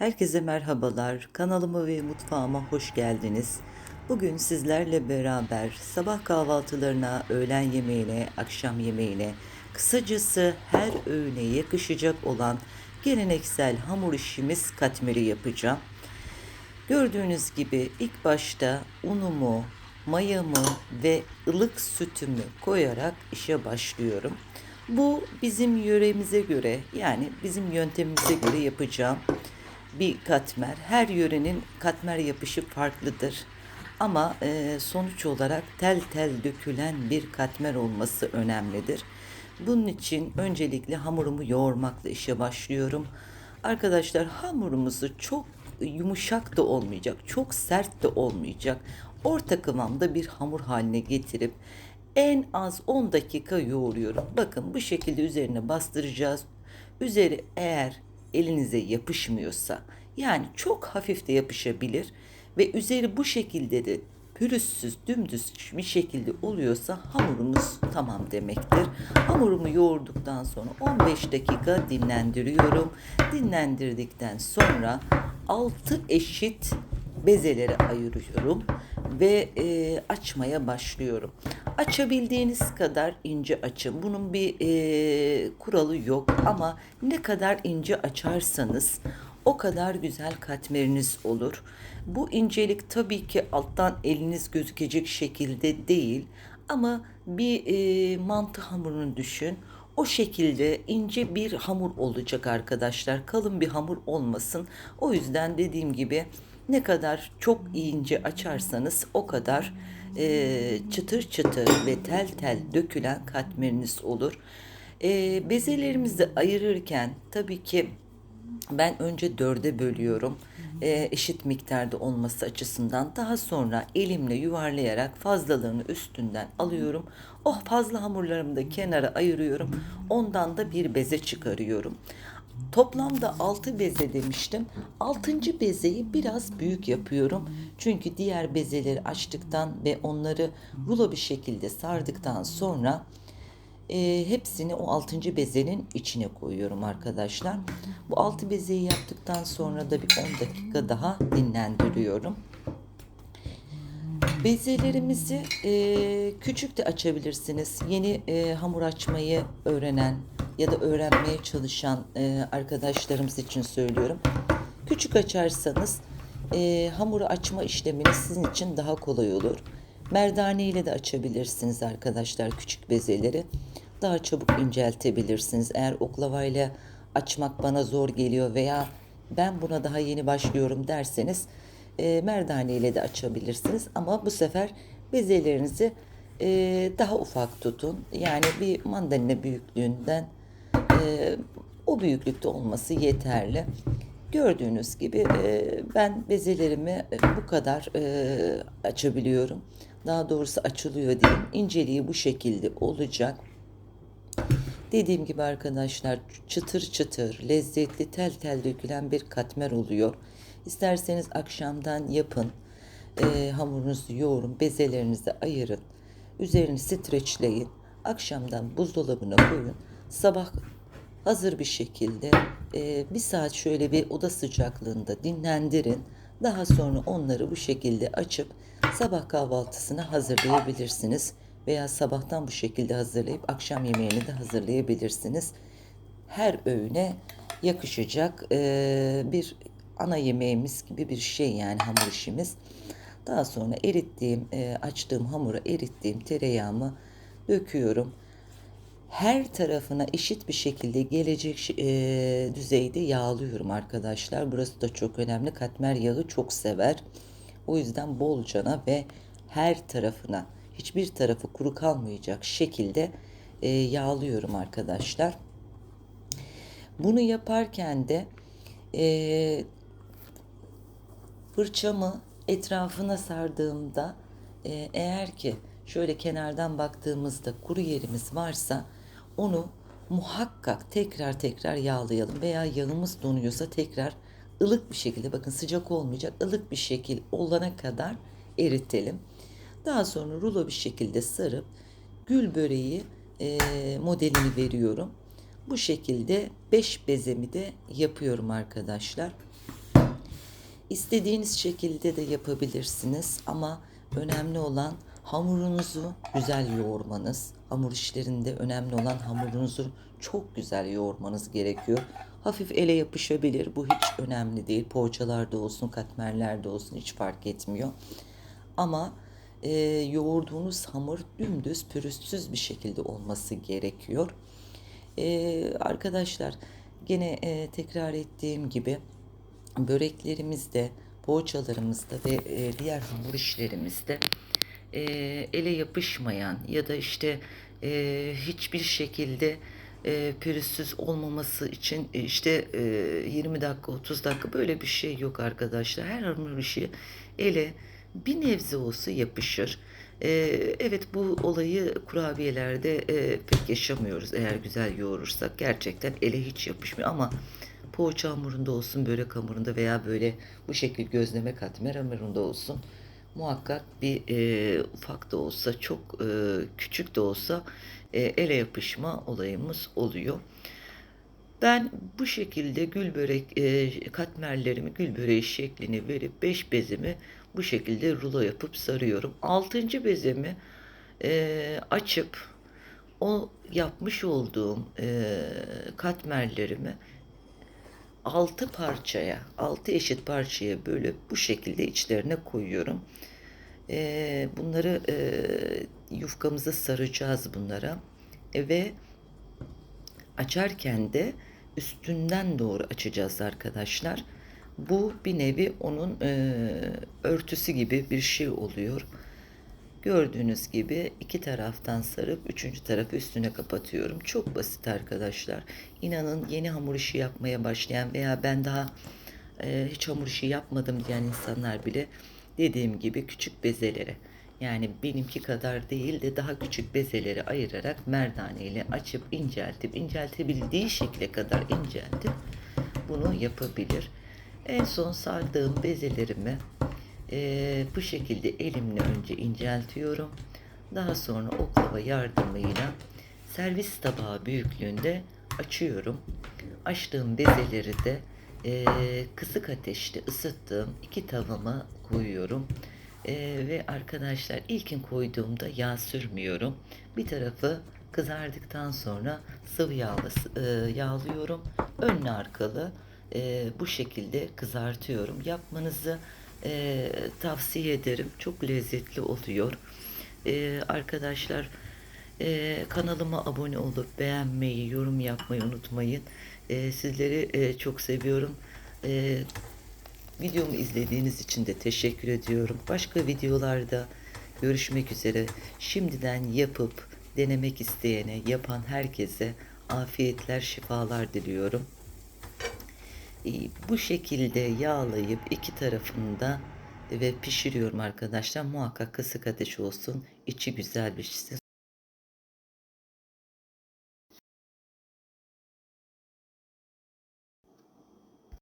Herkese merhabalar. Kanalıma ve mutfağıma hoş geldiniz. Bugün sizlerle beraber sabah kahvaltılarına, öğlen yemeğine, akşam yemeğine, kısacası her öğüne yakışacak olan geleneksel hamur işimiz katmeri yapacağım. Gördüğünüz gibi ilk başta unumu, mayamı ve ılık sütümü koyarak işe başlıyorum. Bu bizim yöremize göre yani bizim yöntemimize göre yapacağım bir katmer. Her yörenin katmer yapışı farklıdır. Ama e, sonuç olarak tel tel dökülen bir katmer olması önemlidir. Bunun için öncelikle hamurumu yoğurmakla işe başlıyorum. Arkadaşlar hamurumuzu çok yumuşak da olmayacak, çok sert de olmayacak. Orta kıvamda bir hamur haline getirip en az 10 dakika yoğuruyorum. Bakın bu şekilde üzerine bastıracağız. Üzeri eğer elinize yapışmıyorsa yani çok hafif de yapışabilir ve üzeri bu şekilde de pürüzsüz dümdüz bir şekilde oluyorsa hamurumuz tamam demektir. Hamurumu yoğurduktan sonra 15 dakika dinlendiriyorum. Dinlendirdikten sonra 6 eşit bezelere ayırıyorum ve e, açmaya başlıyorum. Açabildiğiniz kadar ince açın. Bunun bir e, kuralı yok ama ne kadar ince açarsanız o kadar güzel katmeriniz olur. Bu incelik tabii ki alttan eliniz gözükecek şekilde değil ama bir e, mantı hamurunu düşün. O şekilde ince bir hamur olacak arkadaşlar. Kalın bir hamur olmasın. O yüzden dediğim gibi ne kadar çok ince açarsanız o kadar e, çıtır çıtır ve tel tel dökülen katmeriniz olur. E, bezelerimizi ayırırken tabii ki ben önce dörde bölüyorum e, eşit miktarda olması açısından. Daha sonra elimle yuvarlayarak fazlalığını üstünden alıyorum. O fazla hamurlarımı da kenara ayırıyorum. Ondan da bir beze çıkarıyorum. Toplamda 6 beze demiştim. 6. bezeyi biraz büyük yapıyorum. Çünkü diğer bezeleri açtıktan ve onları rulo bir şekilde sardıktan sonra e, hepsini o 6. bezenin içine koyuyorum arkadaşlar. Bu 6 bezeyi yaptıktan sonra da bir 10 dakika daha dinlendiriyorum. Bezelerimizi e, küçük de açabilirsiniz. Yeni e, hamur açmayı öğrenen ya da öğrenmeye çalışan e, arkadaşlarımız için söylüyorum. Küçük açarsanız e, hamuru açma işleminiz sizin için daha kolay olur. Merdane ile de açabilirsiniz arkadaşlar küçük bezeleri. Daha çabuk inceltebilirsiniz. Eğer oklavayla açmak bana zor geliyor veya ben buna daha yeni başlıyorum derseniz e, merdane ile de açabilirsiniz. Ama bu sefer bezelerinizi e, daha ufak tutun. Yani bir mandalina büyüklüğünden e, o büyüklükte olması yeterli. Gördüğünüz gibi e, ben bezelerimi e, bu kadar e, açabiliyorum. Daha doğrusu açılıyor diyeyim. İnceliği bu şekilde olacak. Dediğim gibi arkadaşlar çıtır çıtır, lezzetli, tel tel dökülen bir katmer oluyor. İsterseniz akşamdan yapın. E, hamurunuzu yoğurun, bezelerinizi ayırın. Üzerini streçleyin. Akşamdan buzdolabına koyun. Sabah hazır bir şekilde e, bir saat şöyle bir oda sıcaklığında dinlendirin. Daha sonra onları bu şekilde açıp sabah kahvaltısına hazırlayabilirsiniz. Veya sabahtan bu şekilde hazırlayıp akşam yemeğini de hazırlayabilirsiniz. Her öğüne yakışacak e, bir ana yemeğimiz gibi bir şey yani hamur işimiz. Daha sonra erittiğim, e, açtığım hamuru erittiğim tereyağımı döküyorum. Her tarafına eşit bir şekilde gelecek e, düzeyde yağlıyorum arkadaşlar. Burası da çok önemli. Katmer yağı çok sever. O yüzden bolcana ve her tarafına hiçbir tarafı kuru kalmayacak şekilde e, yağlıyorum arkadaşlar. Bunu yaparken de e, fırçamı etrafına sardığımda e, eğer ki şöyle kenardan baktığımızda kuru yerimiz varsa onu muhakkak tekrar tekrar yağlayalım veya yağımız donuyorsa tekrar ılık bir şekilde bakın sıcak olmayacak ılık bir şekil olana kadar eritelim. Daha sonra rulo bir şekilde sarıp gül böreği e, modelini veriyorum. Bu şekilde 5 bezemi de yapıyorum arkadaşlar. İstediğiniz şekilde de yapabilirsiniz ama önemli olan hamurunuzu güzel yoğurmanız. Hamur işlerinde önemli olan hamurunuzu çok güzel yoğurmanız gerekiyor. Hafif ele yapışabilir. Bu hiç önemli değil. Poğaçalarda olsun, katmerlerde olsun hiç fark etmiyor. Ama e, yoğurduğunuz hamur dümdüz pürüzsüz bir şekilde olması gerekiyor. E, arkadaşlar gene e, tekrar ettiğim gibi böreklerimizde, poğaçalarımızda ve e, diğer hamur işlerimizde e, ele yapışmayan ya da işte e, hiçbir şekilde e, pürüzsüz olmaması için e, işte e, 20 dakika 30 dakika böyle bir şey yok arkadaşlar. Her hamur işi ele bir nebze olsa yapışır. E, evet bu olayı kurabiyelerde e, pek yaşamıyoruz eğer güzel yoğurursak. Gerçekten ele hiç yapışmıyor ama poğaça hamurunda olsun, börek hamurunda veya böyle bu şekil gözleme katmer hamurunda olsun muhakkak bir e, ufak da olsa çok e, küçük de olsa e, ele yapışma olayımız oluyor. Ben bu şekilde gül börek e, katmerlerimi gül böreği şeklini verip 5 bezimi bu şekilde rulo yapıp sarıyorum. 6. bezemi e, açıp o yapmış olduğum e, katmerlerimi altı parçaya, altı eşit parçaya bölüp bu şekilde içlerine koyuyorum. Ee, bunları e, yufkamıza saracağız bunlara E, ve açarken de üstünden doğru açacağız arkadaşlar. Bu bir nevi onun e, örtüsü gibi bir şey oluyor. Gördüğünüz gibi iki taraftan sarıp üçüncü tarafı üstüne kapatıyorum. Çok basit arkadaşlar. İnanın yeni hamur işi yapmaya başlayan veya ben daha e, hiç hamur işi yapmadım diyen insanlar bile dediğim gibi küçük bezelere yani benimki kadar değil de daha küçük bezeleri ayırarak merdane ile açıp inceltip inceltebildiği şekle kadar inceltip bunu yapabilir. En son sardığım bezelerimi ee, bu şekilde elimle önce inceltiyorum. Daha sonra oklava yardımıyla servis tabağı büyüklüğünde açıyorum. Açtığım bezeleri de e, kısık ateşte ısıttığım iki tavama koyuyorum. E, ve arkadaşlar ilkin koyduğumda yağ sürmüyorum. Bir tarafı kızardıktan sonra sıvı yağla e, yağlıyorum. Önlü arkalı e, bu şekilde kızartıyorum. Yapmanızı e, tavsiye ederim. Çok lezzetli oluyor. E, arkadaşlar e, kanalıma abone olup beğenmeyi, yorum yapmayı unutmayın. E, sizleri e, çok seviyorum. E, videomu izlediğiniz için de teşekkür ediyorum. Başka videolarda görüşmek üzere. Şimdiden yapıp denemek isteyene, yapan herkese afiyetler, şifalar diliyorum. E, bu şekilde yağlayıp iki tarafında ve pişiriyorum arkadaşlar. Muhakkak kısık ateş olsun. içi güzel pişsin.